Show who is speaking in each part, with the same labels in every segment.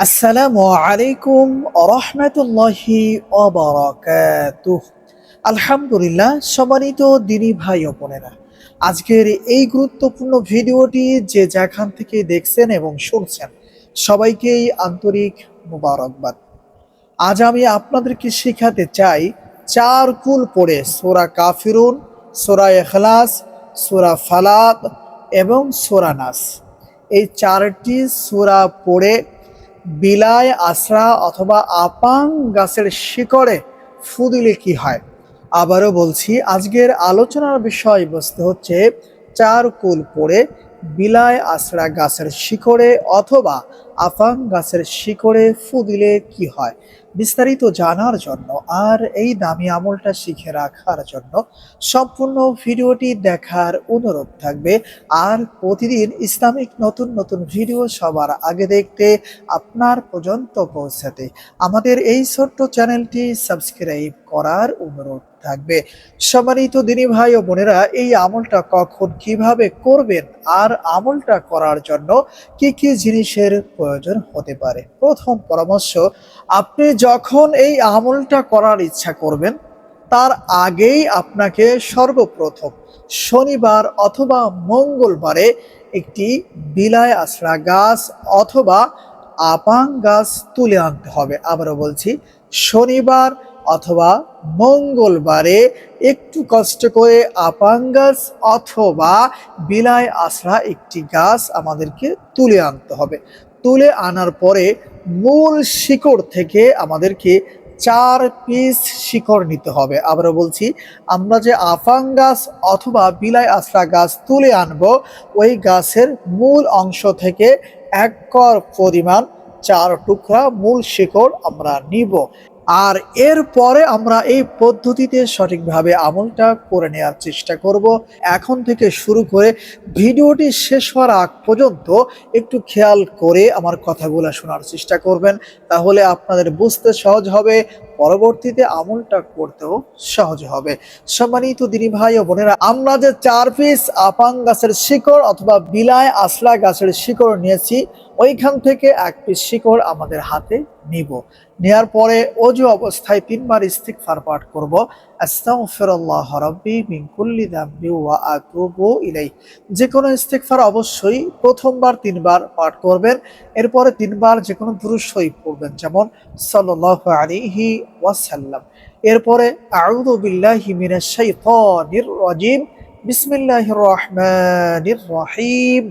Speaker 1: আসসালামু আলাইকুম রহমতুল্লাহি আলহামদুলিল্লাহ, সম্মানিত দিনী ভাই ও বোনেরা, আজকের এই গুরুত্বপূর্ণ ভিডিওটি যে যেখান থেকে দেখছেন এবং শুনছেন, সবাইকেই আন্তরিক মুবারকবাদ। আজ আমি আপনাদেরকে শেখাতে চাই চার কুল পড়ে, সোরা কাফিরুন, সোরা এখলাস সোরা ফালাক এবং সোরা নাস। এই চারটি সোরা পড়ে বিলায় আশ্রা অথবা আপাং গাছের শিকড়ে ফু দিলে কি হয়? আবারও বলছি, আজকের আলোচনার বিষয়বস্তু হচ্ছে চার কুল পড়ে বিলায় আশ্রা গাছের শিকড়ে অথবা আফাং গাছের শিকড়ে ফু দিলে কি হয়? বিস্তারিত জানার জন্য আর এই দামি আমলটা শিখে রাখার জন্য সম্পূর্ণ ভিডিওটি দেখার অনুরোধ থাকবে। আর প্রতিদিন ইসলামিক নতুন নতুন ভিডিও সবার আগে দেখতে আপনার পর্যন্ত পৌঁছাতে আমাদের এই ছোট্ট চ্যানেলটি সাবস্ক্রাইব করার অনুরোধ থাকবে। সম্মানিত দিনী ভাই ও বোনেরা, এই আমলটা কখন কীভাবে করবেন আর আমলটা করার জন্য কি কি জিনিসের প্রয়োজন হতে পারে? প্রথম পরামর্শ, আপনি যখন এই আমলটা করার ইচ্ছা করবেন, তার আগেই আপনাকে সর্বপ্রথম শনিবার অথবা মঙ্গলবারে একটি বিলায় আশ্রা গাছ অথবা আপাং গাছ তুলে আনতে হবে। আবারও বলছি, শনিবার অথবা মঙ্গলবারে একটু কষ্ট করে আপাং গাছ অথবা বিলায় আশ্রা একটি গাছ আমাদেরকে তুলে আনতে হবে। তুলে আনার পরে মূল শিকড় থেকে আমাদেরকে চার পিস শিকড় নিতে হবে। আবারও বলছি, আমরা যে আফাং গাছ অথবা বিলাই আশ্রা গাছ তুলে আনব, ওই গাছের মূল অংশ থেকে এক পরিমাণ চার টুকরা মূল শিকড় আমরা নিব। আর এরপরে আমরা এই পদ্ধতিতে সঠিকভাবে আমলটা করে নেওয়ার চেষ্টা করব। এখন থেকে শুরু করে ভিডিওটি শেষ হওয়ার আগ পর্যন্ত একটু খেয়াল করে আমার কথাগুলো শোনার চেষ্টা করবেন, তাহলে আপনাদের বুঝতে সহজ হবে, পরবর্তীতে আমলটা করতেও সহজ হবে। সম্মানিত দিনী ভাই ও বোনেরা, আমরা যে চার পিস আপাং গাছের শিকড় অথবা বিলায় আসলা গাছের শিকড় নিয়েছি, ওইখান থেকে এক পিস শিকড় আমাদের হাতে নিব। নেয়ার পরে অজু অবস্থায় তিনবার ইস্তিগফার পাঠ করব। যে কোনো ইস্তিগফার অবশ্যই প্রথমবার তিনবার পাঠ করবেন। এরপরে তিনবার যে কোনো শরীফ পড়বেন, যেমন সাল্লাল্লাহু আলাইহি ওয়াসাল্লাম। এরপরে আউযু বিল্লাহি মিনাশ রহিম।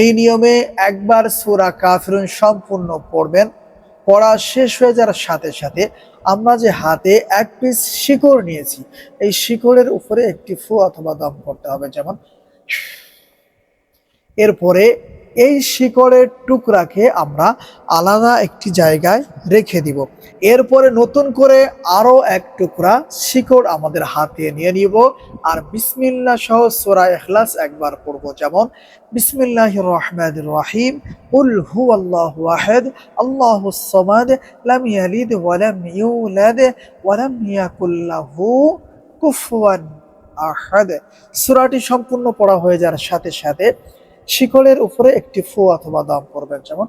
Speaker 1: এই নিয়মে একবার সুরা কাফিরুন সম্পূর্ণ পড়বেন, পড়া শেষ হয়ে যাওয়ার সাথে সাথে আমরা যে হাতে এক পিস শিকড় নিয়েছি, এই শিকড়ের উপরে একটি ফু অথবা দম করতে হবে যেমন। এরপরে এই শিকড়ের টুকরাকে আমরা আলাদা একটি জায়গায় রেখে দিব। এরপরে নতুন করে আরও এক টুকরা শিকড় আমাদের হাতে নিয়ে নিব আর বিসমিল্লাহ সহ সোরা এখলাস একবার পড়ব। যেমন বিসমিল্লাহ রহমান রহিম উল হু আল্লাহ ওয়াহেদ আল্লাহ সমাদ, লাম ইয়ালিদ ওয়ালাম ইউলাদ ওয়ালাম ইয়াকুল্লাহু কুফুয়ান আহাদ। সূরাটি সম্পূর্ণ পড়া হয়ে যাওয়ার সাথে সাথে শিকড়ের উপরে একটি ফু অথবা দম করবেন যেমন।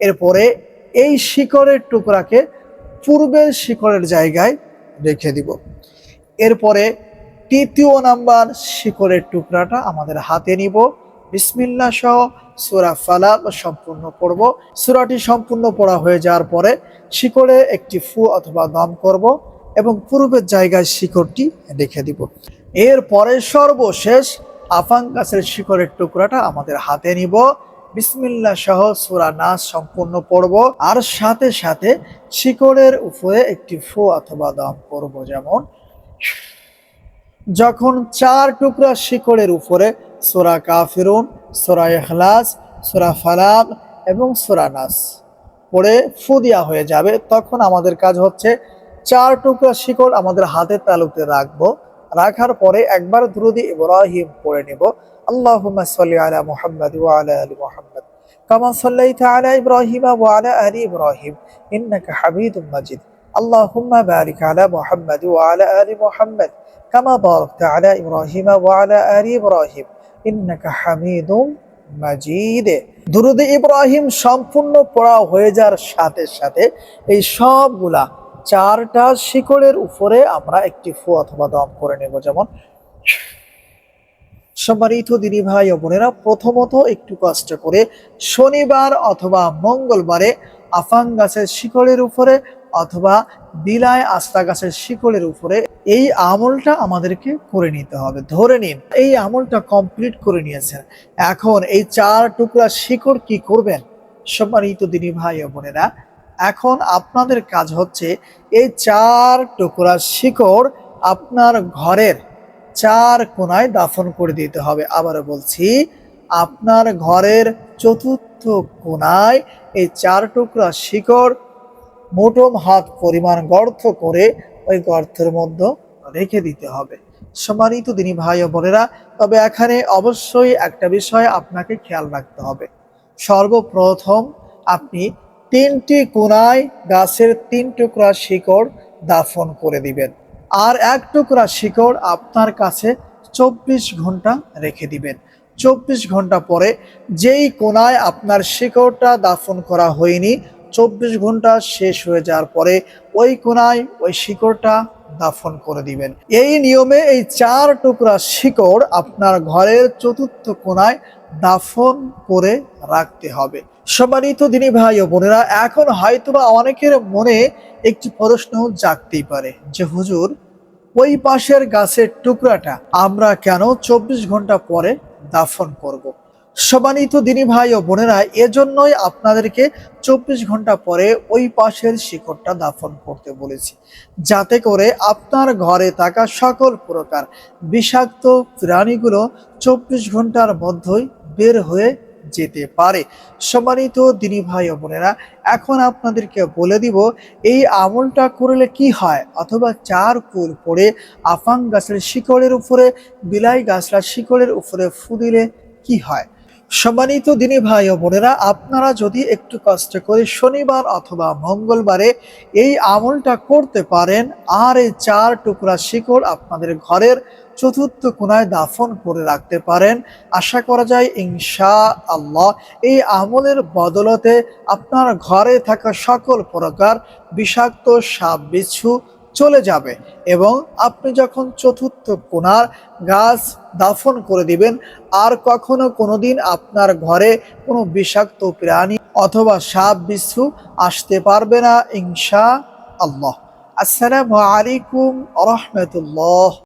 Speaker 1: এরপরে এই শিকড়ের টুকরাকে পূর্বের শিকড়ের জায়গায় রেখে দিব। এরপরে তৃতীয় নাম্বার শিকড়ের টুকরাটা আমাদের হাতে নিব। বিসমিল্লা সহ সুরা ফালাক সম্পূর্ণ পড়ব। সুরাটি সম্পূর্ণ পড়া হয়ে যাওয়ার পরে শিকড়ে একটি ফু অথবা দম করব এবং পূর্বের জায়গায় শিকড়টি রেখে দিব। এরপরে সর্বশেষ আফাং গাছের শিকড়ের টুকরাটা আমাদের হাতে নিব। বিসমিল্লা সহ সুরা নাচ সম্পূর্ণ পড়ব। আর সাথে সাথে শিকড়ের উপরে একটি ফু অথবা দম করব যেমন, যখন চার টুকরা শিকড়ের উপরে সোরা কাফিরুন, সোরা এখলাস সোরা ফালাক এবং সুরানাস পরে ফু দেওয়া হয়ে যাবে, তখন আমাদের কাজ হচ্ছে চার টুকরা শিকড় আমাদের হাতের তালুতে রাখব। রাখার পরে একবার দ্রুদি ইব্রাহিম পড়ে নিব। আল্লাহুম্মা সাল্লি আলা মুহাম্মাদ ওয়া আলা আলি মুহাম্মাদ। কামা সাল্লাইতা আলা ইব্রাহিম ওয়া আলা আলি ইব্রাহিম। ইন্নাকা হামিদুম মাজিদ। আল্লাহুম্মা বারিক আলা মুহাম্মাদ ওয়া আলা আলি মুহাম্মাদ। কামা বারাকতা আলা ইব্রাহিম ওয়া আলা আলি ইব্রাহিম। ইন্নাকা হামিদুম মাজিদ। দুরুদে ইব্রাহিম সম্পূর্ণ পড়া হয়ে যাওয়ার সাথে সাথে এই সবগুলা চারটা শিকড়ের উপরে আমরা একটি ফু অথবা দম করে নেব। যেমন, সম্মানিত দিনী ভাই ও বোনেরা, প্রথমত একটু কষ্ট করে শনিবার অথবা মঙ্গলবারে আফাং গাছের শিকড়ের উপরে অথবা বিলায় আস্তা গাছের শিকড়ের উপরে এই আমলটা আমাদেরকে করে নিতে হবে। ধরে নিন, এই আমলটা কমপ্লিট করে নিয়েছেন। এখন এই চার টুকরা শিকড় কি করবেন? সম্মানিত দিনী ভাই ও বোনেরা এখন আপনাদের কাজ হচ্ছে এই চার টুকরা শিকড় আপনার ঘরের চার কোনায় দাফন করে দিতে হবে। আবারও বলছি, আপনার ঘরের চতুর্থ কোনায় এই চার টুকরা শিকড় মোটম হাত পরিমাণ গর্ত করে ওই গর্তের মধ্যে রেখে দিতে হবে। সম্মানিত দিনী ভাই ও বোনেরা, তবে এখানে অবশ্যই একটা বিষয় আপনাকে খেয়াল রাখতে হবে। সর্বপ্রথম আপনি তিনটি কোনায় গাছের তিন টুকরা শিকড় দাফন করে দিবেন। আর এক টুকরা শিকড় আপনার কাছে চব্বিশ ঘণ্টা রেখে দিবেন। চব্বিশ ঘণ্টা পরে যেই কোনায় আপনার শিকড়টা দাফন করা হয়নি, চব্বিশ ঘণ্টা শেষ হয়ে যাওয়ার পরে ওই কোনায় ওই শিকড়টা দাফন করে দিবেন। এই নিয়মে এই চার টুকরা শিকড় আপনার ঘরের চতুর্থ কোনায় দাফন করে রাখতে হবে সম্মানিত দিনী ভাই ও বোনেরা, এখন হয়তোবা অনেকের মনে একটি প্রশ্ন জাগতেই পারে যে, হুজুর, ওই পাশের গাছের টুকরাটা আমরা কেন চব্বিশ ঘণ্টা পরে দাফন করব। সম্মানিত দিনী ভাই ও বোনেরা, এজন্যই আপনাদেরকে চব্বিশ ঘণ্টা পরে ওই পাশের শিকড়টা দাফন করতে বলেছি যাতে করে আপনার ঘরে থাকা সকল প্রকার বিষাক্ত প্রাণীগুলো চব্বিশ ঘণ্টার মধ্যেই বের হয়ে যেতে পারে। সম্মানিত দিনী ভাই ও বোনেরা, এখন আপনাদেরকে বলে দিব, এই আমলটা করলে কি হয়? অথবা চার কুল পড়ে আফাং গাছের শিকড়ের উপরে, বিলাই গাছরা শিকড়ের উপরে ফুদিলে কি হয়? সম্মানিত দিনী ভাই ও বোনেরা, আপনারা যদি একটু কষ্ট করে শনিবার অথবা মঙ্গলবারে এই আমলটা করতে পারেন, আর এই চার টুকরা শিকড় আপনাদের ঘরের চতুর্থ কোনায় দাফন করে রাখতে পারেন, আশা করা যায় ইনশা আল্লাহ এই আমলের বদলতে আপনার ঘরে থাকা সকল প্রকার বিষাক্ত সাপ বিচ্ছু চলে যাবে এবং আপনি যখন চতুর্থ কোনার গাছ দাফন করে দিবেন। আর কখনো কোনোদিন আপনার ঘরে কোনো বিষাক্ত প্রাণী অথবা সাপ, বিচ্ছু আসতে পারবে না, ইনশা আল্লাহ। আসসালামু আলাইকুম রহমতুল্লাহ।